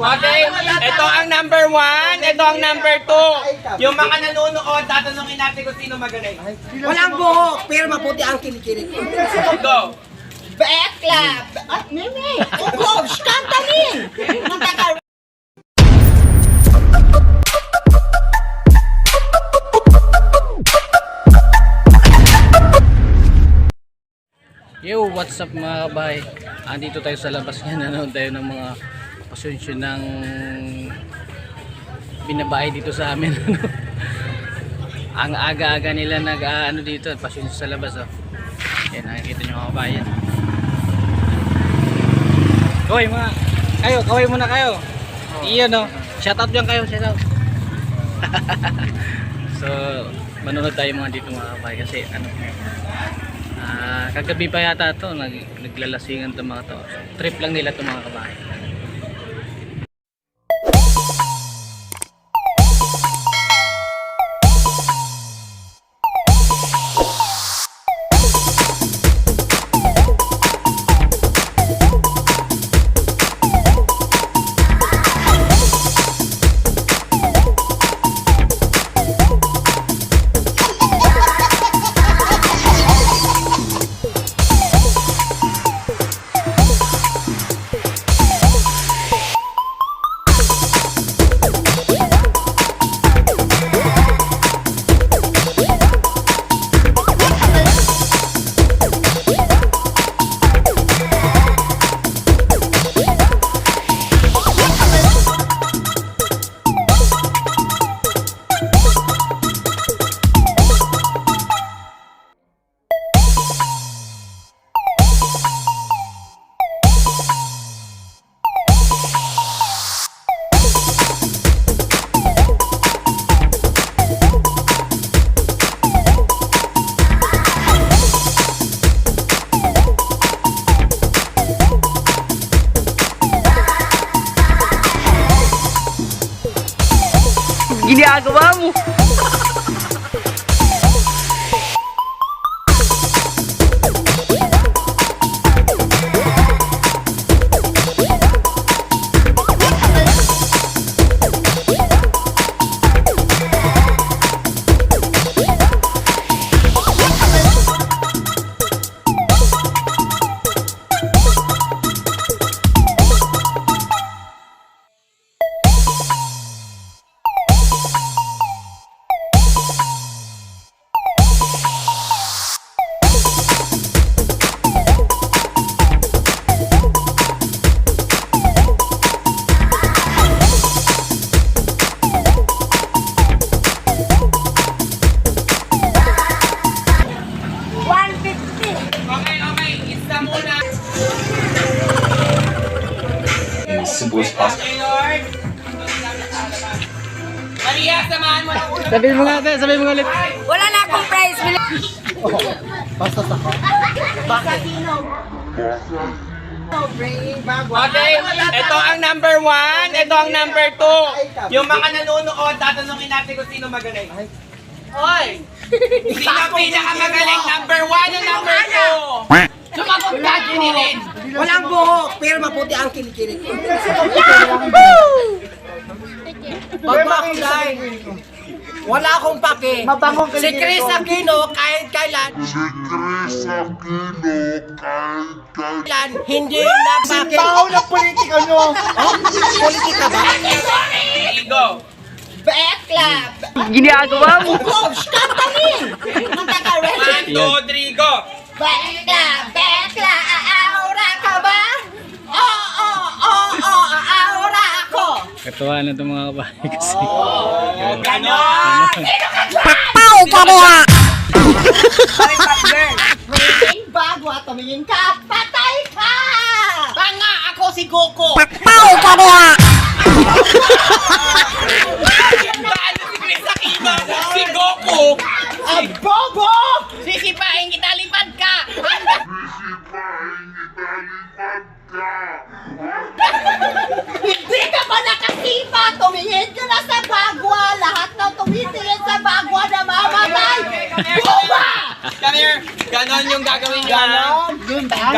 Okay, ito ang number one, ito ang number two. Yung mga nanonood, tatanungin natin kung sino magaling. Walang buhok, pero maputi ang kinikilig. Go! Bekla! At nene! Ubos! Kantanin! Matagal! Yo, what's up mga kabay? Andito tayo sa labas ngayon. Nanood tayo ng mga pasensyon ng binabae dito sa amin. Ang aga-aga nila nag ah, ano dito, pasensyon sa labas oh. Yan, nakikita nyo mga kabayan. Hoy mga, kayo, kaway muna kayo. Iyon no, shout out dyan kayo, shout out. so, manonood tayo mga dito mga kabay kasi ano, Ah, kagabi pa yata to, nag, naglalasingan to mga to. Trip lang nila to mga kabahay. Ginagawa mo! Maria, samahan mo na una. Sabihin mo nga, te, sabihin mo nga ulit. Wala na akong prize. Bila- Okay, ito ang number one, ito ang number two. Yung mga nanonood, tatanungin natin kung sino magaling. Hoy! Sino ang pinakamagaling? Number one o number two? Sumagot ka, Jinilin! Walang buhok, pero maputi ang kinikilig. Pag makulay, wala akong pake. Si Chris Aquino, kahit kailan, kailan, hindi na pake. Baho na politika nyo. Oh, politika ba? Go! Bekla! Ginagawa mo! Ubos! Kantanin! Matagal! One, two, three, go! Bekla! Bekla! Aura Katuwa na itong mga kabahay kasi. Ganon! Tumingin bago at tumingin ka, patay ka! Tanga! Ako si Goku! Si Chris Aquino? Si Goku! Ang bobo! Sisipain kita, lipad ka! Hindi ka ba nakasipa? Tumingin ka na sa bagwa! Lahat ng tumitingin sa bagwa na mamatay! Buba! Come here!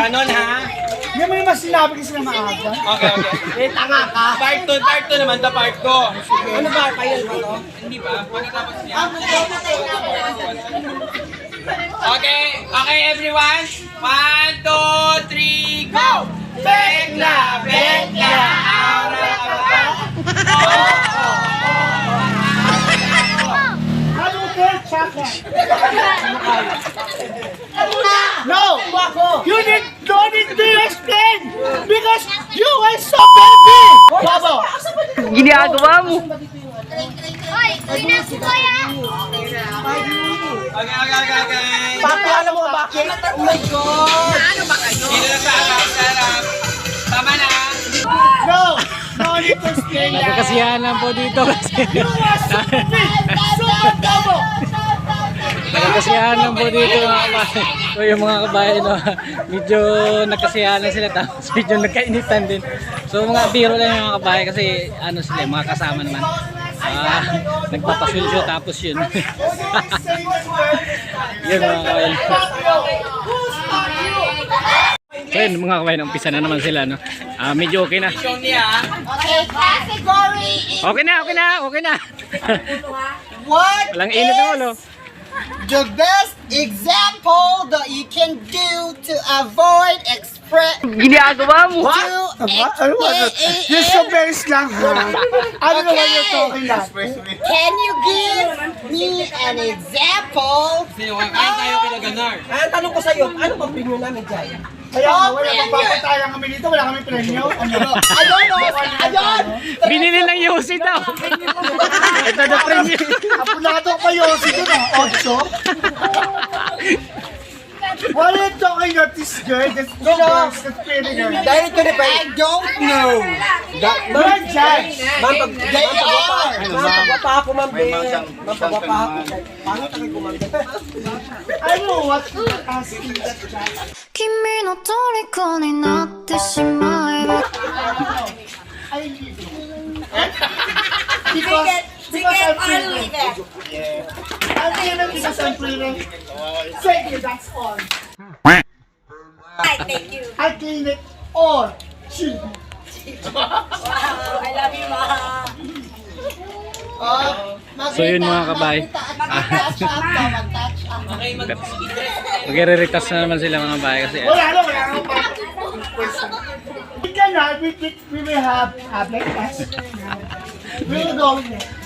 Ganon ha? Ba? Hindi mo naman sinabi kasi na maaga. Okay, okay. Eh, tanga ka. Part 2, part 2 naman, the part 2. Ano ba kayo dito? Hindi ba? Pagkatapos niya. Okay, okay everyone. One, two, three, go! Bekla, bekla, aura Ginagawa mo! Hoy, uwi na si Kuya. Okay, okay, okay, okay. Papi, alam mo bakit? Oh my God! Sino na sa harap, sa harap? Tama na. No! That! Nagkakasiyahan lang po dito kasi. You are so big! So babo! Nagkakasiyahan lang po dito mga kabayan. So yung mga kabayan, no, medyo nagkasiyahan lang sila tapos medyo nagkainitan din. So mga biro lang yung mga kabayan kasi ano sila, mga kasama naman. Ah, nagpapasulsyo tapos yun. yun mga kabayan. So yun mga kabayan, umpisa na naman sila. No? Ah, medyo okay na. Okay, category Okay na, okay na, okay na. what Walang init ng ulo. The best example that you can do to avoid express Ginagawa mo. to Aba, ano ba? You're so very slang, ha? Ano naman you're talking that? Can you give me an example? Sino ka? Kain tayo kila Ganar. Ang tanong ko sa iyo, ano bang premium namin dyan? Kaya Oh, wala premium. magpapatayan kami dito, wala kami premyo. Ano? Ayun, oh, ayun! Binili yung Yossi daw. Ito na premium. Apulado kayo, sige na, Ocho. What are you talking about this girl? This You know, girl, this pretty girl. Dahil ko na ba? I don't know. You're judge. Ma'am, pag they are. Mapagwapa ako, ma'am, Ben. Mapagwapa ako. Paano tayo kumanda? I know what you're asking that judge. 君の虜になってしまえば I leave you. Because, because I'm pretty. I'm pretty because I'm pretty. Thank you, that's all. Thank you. I clean it all. Chill. I love you, Ma. So yun mga kabay. Mag-touch up daw, mag-touch up. Okay, mag Magre-retouch na naman sila mga bahay kasi Wala na, wala na pa. We cannot, we, we, we will have a black test. We will go in there.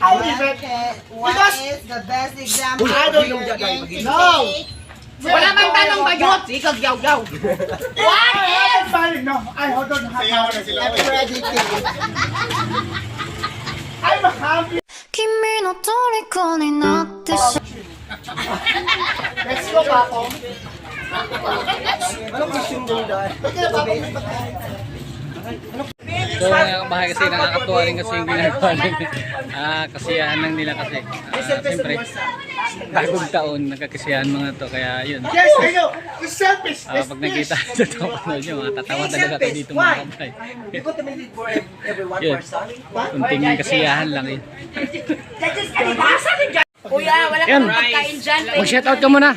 I leave it. What Because- is the best example? I don't know. you're going to No. take? Wala bang tanong ba yun? Sikag yaw-yaw. What is? Sorry, no. I hold on. I'm ready to. I'm happy. 君の虜になってし Let's go, Papo. Anong question mo dahil? So mga kabahay kasi nakakatuwa rin kasi yung ginagawa nila. Ah, kasiyahan lang nila kasi. Ah, Siyempre, bagong taon, nagkakasiyahan mga to. Kaya yun. Yes, I know. It's selfish. Ah, pag nakita sa tapanood nyo, mga tatawa talaga kayo dito mga kabahay. yun. Kunting kasiyahan lang yun. Kuya, wala kang pagkain dyan. Mag-shout out ka muna.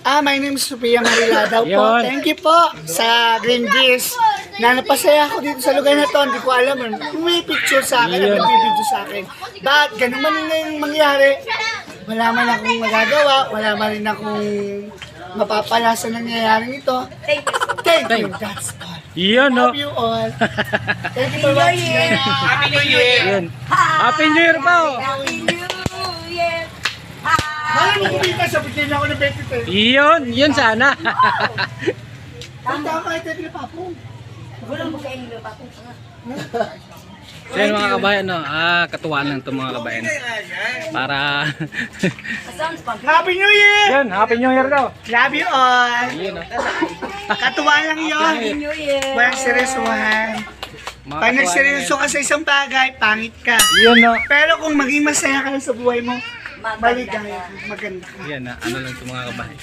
Ah, my name is Sophia Marila daw po. Yun. Thank you po sa Green Beers na napasaya ako dito sa lugar na to. Hindi ko alam. eh. May picture sa akin, at video sa akin. But, ganun man na yung mangyari. Wala man akong magagawa. Wala man rin akong mapapala sa nangyayaring ito. Thank you. Thank Thank you. That's all. Yun, no? Love you all. Thank you for watching. Happy New Year! Happy New Year pa! oh. Happy New Year. Mahal mo kumita sa bigyan ako ng 23. Yun, yun sana. Tanda ka kay Tete Papo. Wala mo kain nila pa. So yun mga kabayan, no? ah, katuwaan lang to mga kabayan. Para. Happy New Year! yun, Happy New Year daw. Love you all. Yun, no? Katuwa lang yun. New Year. Walang seryosohan. Pag katuwaan nagseryoso ka sa isang bagay, pangit ka. yan. Yun, no? Pero kung maging masaya ka sa buhay mo, Maganda maligaya ka, maganda ka. Yan, ah, ano lang to mga kabayan.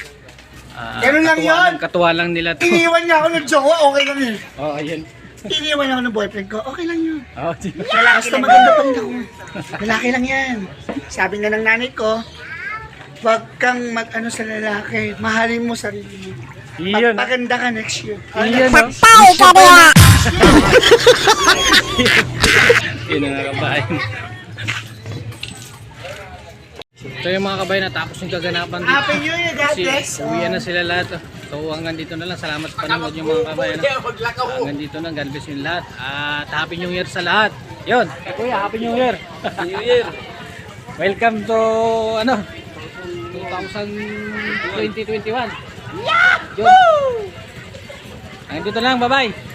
Ah, Ganun lang katuwa yun. Katuwa lang nila to. Iniwan niya ako ng jowa, okay lang yun. Oo, oh, yun. Iniwan ako ng boyfriend ko, okay lang yun. Oo, di ba? Basta maganda pa rin ako. Lalaki lang yan. Sabi nga ng nanay ko, wag kang mag-ano sa lalaki. Mahalin mo sarili mo. Iyon. Magpaganda ka next year. Iyon, no? Yun ang mga kabayan. So yung mga kabayan, natapos yung kaganapan dito. Happy New Year, God bless. uwian na sila lahat. So hanggang dito na lang. Salamat sa panonood yung mga kabayan. Hanggang dito na. God bless yung lahat. At Happy New Year sa lahat. Yun. Eh, Kuya, Happy New Year. Happy New Year. Welcome to ano 2021. Yahoo! Hanggang dito lang. Bye-bye.